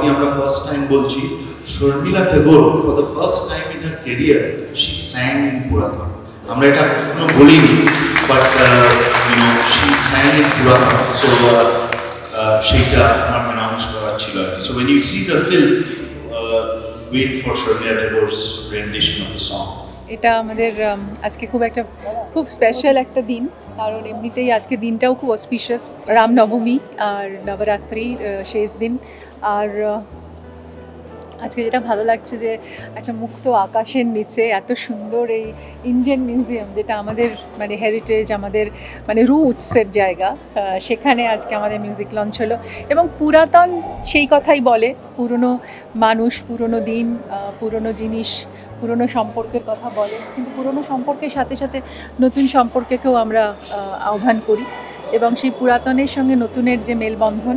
বলা আমরা first time বলছি, Sharmila Tagore for the first time in her career she sang in Puratan আমরা এটা কখনো বলিনি but you know she sang in Puratan so সেইটা আমার অ্যানাউন্স করা ছিল আর কি। So when you see the film wait for Sharmila Tagore's rendition of the song এটা আমাদের আজকে খুব একটা, খুব স্পেশাল একটা দিন। কারণ এমনিতেই আজকে দিনটাও খুব অসপিশিয়াস রামনবমী আর নবরাত্রি শেষ দিন। আর আজকে যেটা ভালো লাগছে যে একটা মুক্ত আকাশের নিচে এত সুন্দর এই ইন্ডিয়ান মিউজিয়াম যেটা আমাদের মানে হেরিটেজ আমাদের মানে রুটসের জায়গা সেখানে আজকে আমাদের মিউজিক লঞ্চ হলো। এবং পুরাতন সেই কথাই বলে, পুরনো মানুষ, পুরনো দিন পুরনো জিনিস, পুরনো সম্পর্কের কথা বলে। কিন্তু পুরনো সম্পর্কের সাথে সাথে নতুন সম্পর্কেকেও আমরা আহ্বান করি। এবং সেই পুরাতনের সঙ্গে নতুনের যে মেলবন্ধন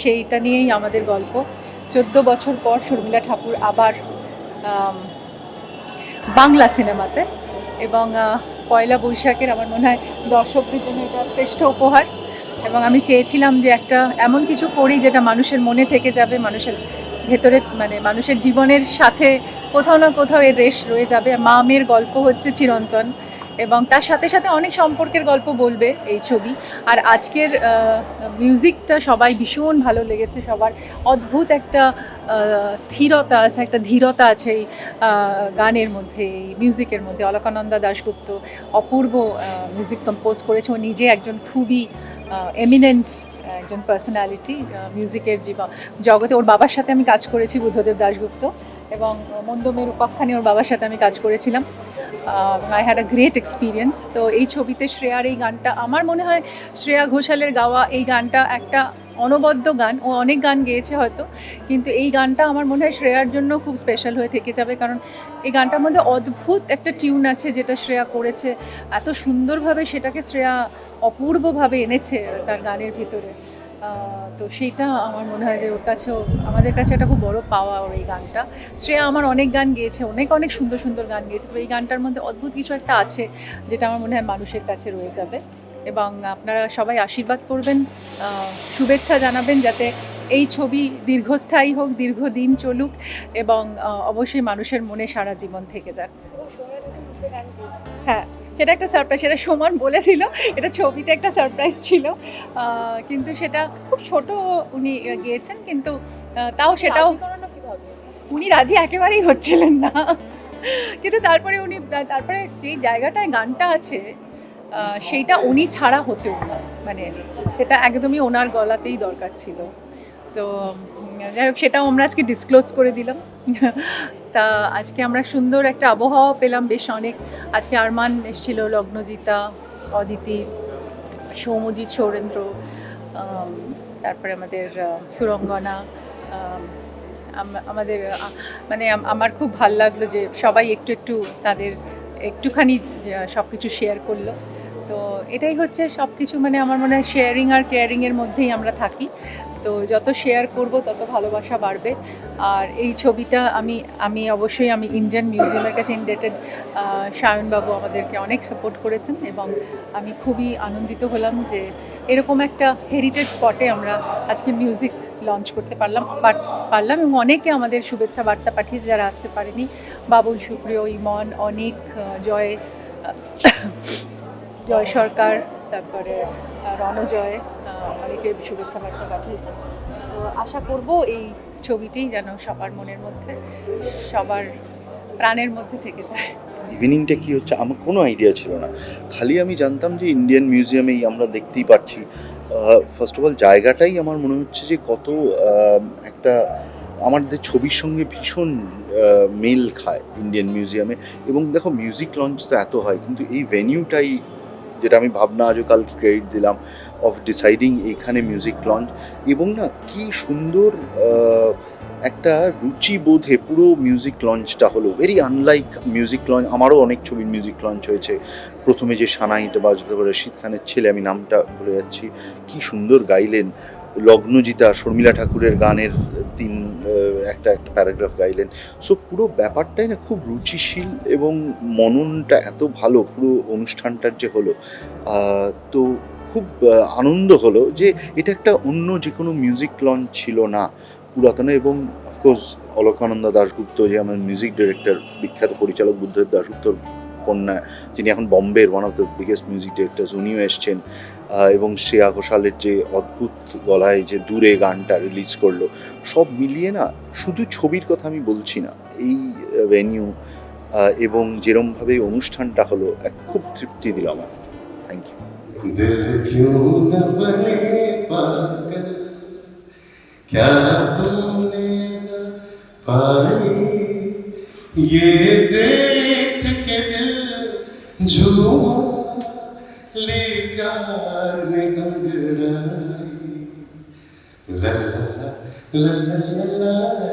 সেইটা নিয়েই আমাদের গল্প। চোদ্দ বছর পর শর্মিলা ঠাকুর আবার বাংলা সিনেমাতে এবং পয়লা বৈশাখের আমার মনে হয় দর্শকদের জন্য এটা শ্রেষ্ঠ উপহার। এবং আমি চেয়েছিলাম যে একটা এমন কিছু করি যেটা মানুষের মনে থেকে যাবে, মানুষের ভেতরে মানে মানুষের জীবনের সাথে কোথাও না কোথাও এর রেশ রয়ে যাবে। মা মেয়ের গল্প হচ্ছে চিরন্তন। এবং তার সাথে সাথে অনেক সম্পর্কের গল্প বলবে এই ছবি। আর আজকের মিউজিকটা সবাই ভীষণ ভালো লেগেছে, সবার অদ্ভুত একটা স্থিরতা আছে, একটা ধীরতা আছে এই গানের মধ্যে, এই মিউজিকের মধ্যে। অলকানন্দা দাশগুপ্ত অপূর্ব মিউজিক কম্পোজ করেছে। ও নিজে একজন খুবই এমিনেন্ট একজন পার্সোনালিটি মিউজিকের জীবন জগতে। ওর বাবার সাথে আমি কাজ করেছি বুদ্ধদেব দাশগুপ্ত। এবং মন্দমের উপাখ্যানে ওর বাবার সাথে আমি কাজ করেছিলাম। I had a great experience তো এই ছবিতে শ্রেয়ার এই গানটা, আমার মনে হয় শ্রেয়া ঘোষালের গাওয়া এই গানটা একটা অনবদ্য গান। ও অনেক গান গেয়েছে হয়তো, কিন্তু এই গানটা আমার মনে হয় শ্রেয়ার জন্য খুব স্পেশাল হয়ে থেকে যাবে। কারণ এই গানটার মধ্যে অদ্ভুত একটা টিউন আছে যেটা শ্রেয়া করেছে। এত সুন্দরভাবে সেটাকে শ্রেয়া অপূর্বভাবে এনেছে তার গানের ভিতরে। তো সেইটা আমার মনে হয় যে ওর কাছেও আমাদের কাছে একটা খুব বড় পাওয়া ওর এই গানটা। শ্রেয়া আমার অনেক গান গেয়েছে অনেক অনেক সুন্দর সুন্দর গান গেয়েছে। তো এই গানটার মধ্যে অদ্ভুত কিছু একটা আছে যেটা আমার মনে হয় মানুষের কাছে রয়ে যাবে। এবং আপনারা সবাই আশীর্বাদ করবেন শুভেচ্ছা জানাবেন যাতে এই ছবি দীর্ঘস্থায়ী হোক দীর্ঘদিন চলুক এবং অবশ্যই মানুষের মনে সারা জীবন থেকে যাক। হ্যাঁ। সেটা একটা সারপ্রাইজ সেটা সমান বলে দিল এটা ছবিতে একটা সারপ্রাইজ ছিল। কিন্তু সেটা খুব ছোট উনি গিয়েছেন কিন্তু তাও সেটাও উনি রাজি একেবারেই হচ্ছিলেন না। কিন্তু তারপরে উনি তারপরে যেই জায়গাটায় গানটা আছে সেইটা উনি ছাড়া হতেও না মানে সেটা একদমই ওনার গলাতেই দরকার ছিল। তো যাই হোক সেটাও আমরা আজকে ডিসক্লোজ করে দিলাম। তা আজকে আমরা সুন্দর একটা আবহাওয়া পেলাম বেশ অনেক। আজকে আরমান এসেছিল লগ্নজিতা অদিতি সৌমজিৎ সৌরেন্দ্র তারপরে আমাদের সুরঙ্গনা আম, আম- আমাদের মানে আমার খুব ভালো লাগল যে সবাই একটু একটু তাদের একটুখানি সব কিছু শেয়ার করল। তো এটাই হচ্ছে সব কিছু মানে আমার মনে হয় শেয়ারিং আর কেয়ারিংয়ের মধ্যেই আমরা থাকি। তো যত শেয়ার করব, তত ভালোবাসা বাড়বে। আর এই ছবিটা আমি আমি অবশ্যই, আমি ইন্ডিয়ান মিউজিয়ামের কাছে ইন্ডেটেড সায়নবাবু আমাদেরকে অনেক সাপোর্ট করেছেন এবং আমি খুবই আনন্দিত হলাম যে এরকম একটা হেরিটেজ স্পটে আমরা আজকে মিউজিক লঞ্চ করতে পারলাম পারলাম এবং অনেকে আমাদের শুভেচ্ছা বার্তা পাঠিয়েছে যারা আসতে পারেনি। বাবুল সুপ্রিয়, ইমন, অনেক জয় জয় সরকার তারপরে রণজয় অনেকে শুভেচ্ছা বার্তা পাঠিয়েছে তো আশা করব এই ছবিটি যেন সবার মনের মধ্যে, সবার প্রাণের মধ্যে থেকে যায়। ইভিনিংটা কি হচ্ছে? আমার কোনো আইডিয়া ছিল না। খালি আমি জানতাম যে ইন্ডিয়ান মিউজিয়ামেই আমরা দেখতেই পাচ্ছি। ফার্স্ট অফ অল জায়গাটাই আমার মনে হচ্ছে যে কত একটা আমাদের ছবির সঙ্গে ভীষণ মেল খায় ইন্ডিয়ান মিউজিয়ামে। এবং দেখো মিউজিক লঞ্চ তো এত হয়, কিন্তু এই ভেনিউটাই যেটা আমি ভাবনা আজও কালকে ক্রেডিট দিলাম অফ ডিসাইডিং এইখানে মিউজিক লঞ্চ এবং না কি সুন্দর একটা রুচি বোধে পুরো মিউজিক লঞ্চটা হলো। ভেরি আনলাইক মিউজিক লঞ্চ আমারও অনেক ছবির মিউজিক লঞ্চ হয়েছে। প্রথমে যে সানাইটা বাজতে পারে শীতখানের খানের ছেলে, আমি নামটা ভুলে যাচ্ছি। কি সুন্দর গাইলেন। লগ্নজিতা, শর্মিলা ঠাকুরের গানের তিন একটা একটা প্যারাগ্রাফ গাইলেন। সো পুরো ব্যাপারটাই না খুব রুচিশীল এবং মননটা এত ভালো, পুরো অনুষ্ঠানটার যে হলো তো খুব আনন্দ হলো যে এটা একটা অন্য যে কোনো মিউজিক লঞ্চ ছিল না পুরাতনে এবং অফকোর্স অলোকানন্দ দাশগুপ্ত যে আমার মিউজিক ডিরেক্টর বিখ্যাত পরিচালক বুদ্ধদেব দাশগুপ্তর কন্যা যিনি এখন বম্বের one of the biggest music director উনিও এসছেন আহ, এবং শ্রেয়া ঘোষালের যে অদ্ভুত গলায় যে দূরে গানটা রিলিজ করলো সব মিলিয়ে না শুধু ছবির কথা আমি বলছি না এই ভেনিউ এবং যেরমভাবে এই অনুষ্ঠানটা হলো এক খুব তৃপ্তি দিল আমার থ্যাংক ইউ दिल क्यों न बने पागल क्या तुमने न पाई ये देख के दिल झूमा लेकर गंगड़ाई ला ला ला ला ला ला